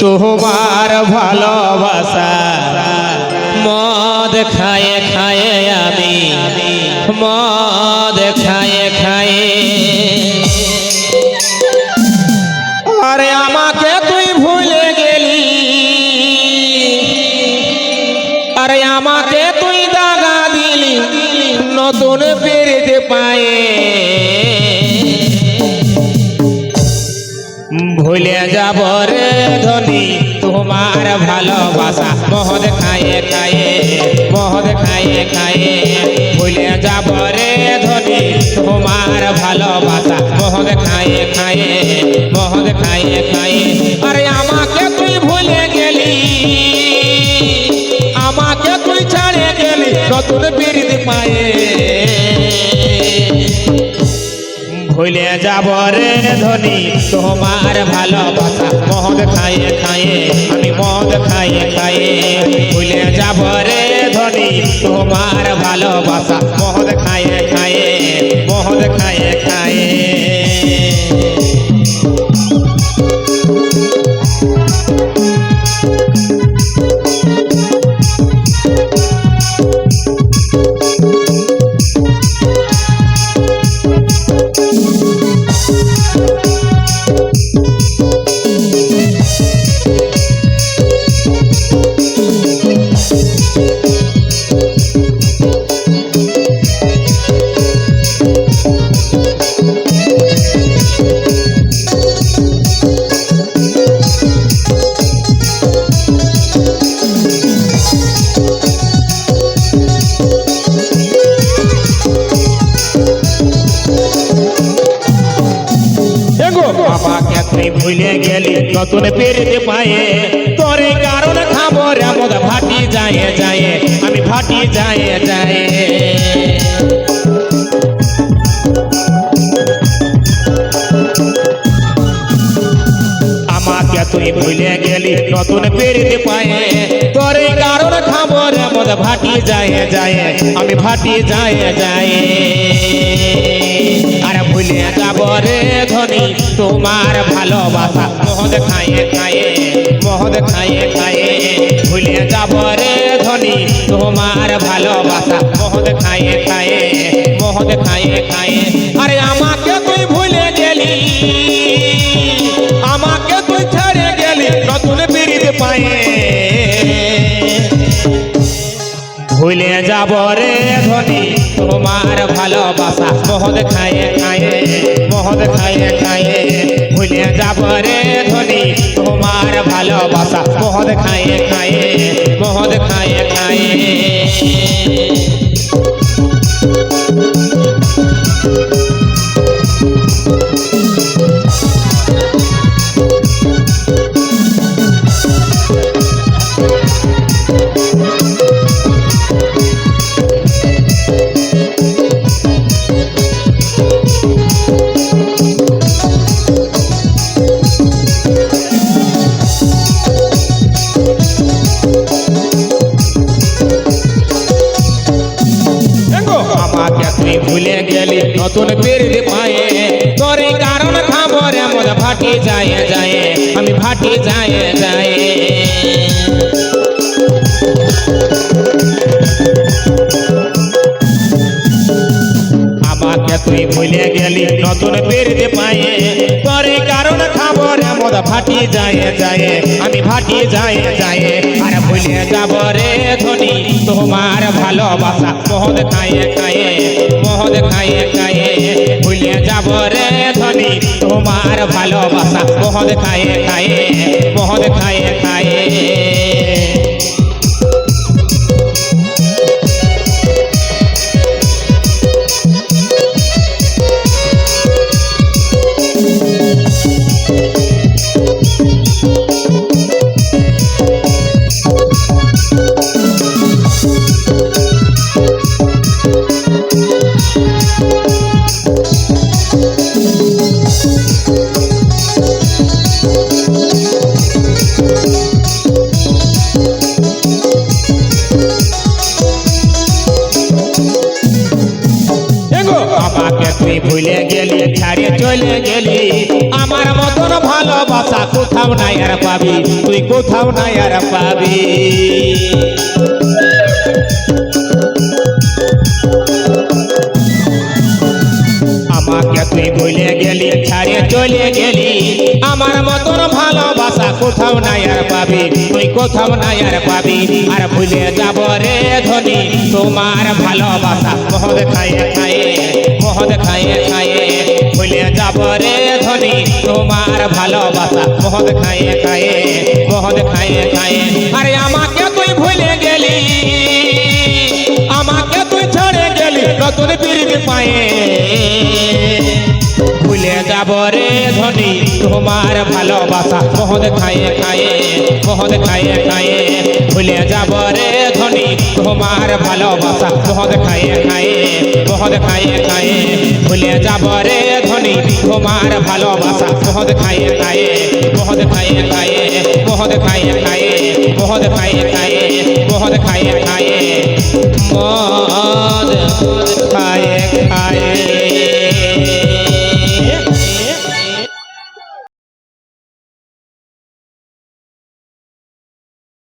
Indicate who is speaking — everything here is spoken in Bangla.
Speaker 1: তোমার ভালোবাসা। মদ খায়ে খায়ে আমি, মদ খায়ে খায়ে। আরে আমাকে তুই ভুলে গেলি। আরে আমাকে তুই দাগা দিলি নতুন পেরিতে পায়ে। ভুলে যাব রে ধনী, তোমার ভালোবাসা মহদ খায়ে খায়ে মহদ খায়ে খায়ে। ভুলে যাব রে ধনী, তোমার ভালোবাসা মহদ খায়ে খায়ে মহদ খায়ে খায়ে। আরে আমাকে তুই ভুলে গেলি, আমাকে তুই ছাড়ে গেলি, নতুন ভুলে যাব রে ধনি। তোমার ভালোবাসা মদ খাইয়ে খাইয়ে আমি মদ খাইয়ে খাইয়ে ভুলে যাব রে ধনি, তোমার ভালোবাসা মদ খাইয়ে খাইয়ে মদ খাইয়ে খাইয়ে ভুলে গেলি নতুন পেরিতে পায়ে। তোর কারণ খাবর আমদ, ভাটি যায় যায়, আমি ভাটি যায় যায়। তুই ভুলে গেলি নতুন পেরিতে পায়ে। তোর কারণ খাবর আমদ, ভাটি যায় যায়, আমি ভাটি যায় যায়। ভুলে ধনী, তোমার ভালোবাসা। মহদ খায়ে খায়ে মহদ খায়ে খায়ে। ভুলে যাব রে ধনী, তোমার ভালোবাসা। মহদ খায়ে খায়ে মহদ খায়ে খায়ে। আরে আমাকে তুই ভুলে গেলি। মহদ খায়ে খায়ে মহদ খায়ে খায়ে ভুলে যাব রে ধনি, তোমার ভালোবাসা। মহদ খায়ে খায়ে মহদ খায়ে খায়ে গেলি নতুন পেরিদ পায়ে। তোর কারণ খাবর এমন ভাটি যায় যায়। আমি ভাটি যায় যায়। তুই ভুলে গেলি, নতুন পেরিদ পায়ে। তোর কারণ খাবর এমন ভাটি যায় যায়। আমি ভাটি যায় যায়। আর ভুলে যাব রে ধনী, তোমার ভালোবাসা মহদ খায়ে খায়ে। খায়ে খায়ে ভুলে যাব রে ধনি। তোমার ভালোবাসা মহদ খায়ে খায়ে মহদ খায়ে খায়ে। গেলি, ছাড়ে চলে গেলি, আমার মতন ভালোবাসা কোথাও নাই আর পাবি, তুই কোথাও নাই আর পাবি। আমাকে তুই বলে গেলি, ছাড়ে চলে গেলি, আমার মতন ভালোবাসা কোথাও নাই আর পাবি, তুই কোথাও নাই আর পাবি। আর ভুলে যাব রে ধনী, তোমার ভালোবাসা মহদ খায়ে খায়ে মহদ খায়ে খায়ে। ভুলে যাব রে ধনী, তোমার ভালোবাসা। মহদ খায়ে খায়ে মহদ খায়ে খায়ে। আরে আমাকে তুই ভুলে গেলি, আমাকে তুই ছেড়ে গেলি নতুন পীড়িত পায়ে। ভুলে যাব রে ধনী, তোমার ভালোবাসা। মহদ খায়ে খায়ে মহদ খায়ে খায়ে। ভুলে যাব রে ধনী, তোমার ভালোবাসা। মহদ খায়ে খায়ে মহদ খায়ে খায়ে। ভুলে যাব রে তোমার ভালোবাসা মহদ খায়ে খায়ে মহদ খায়ে খায়ে মহদ খায়ে খায়ে মহদ খায়ে খায়ে মহদ খায়ে খায়ে। মদ খায়ে খায়ে।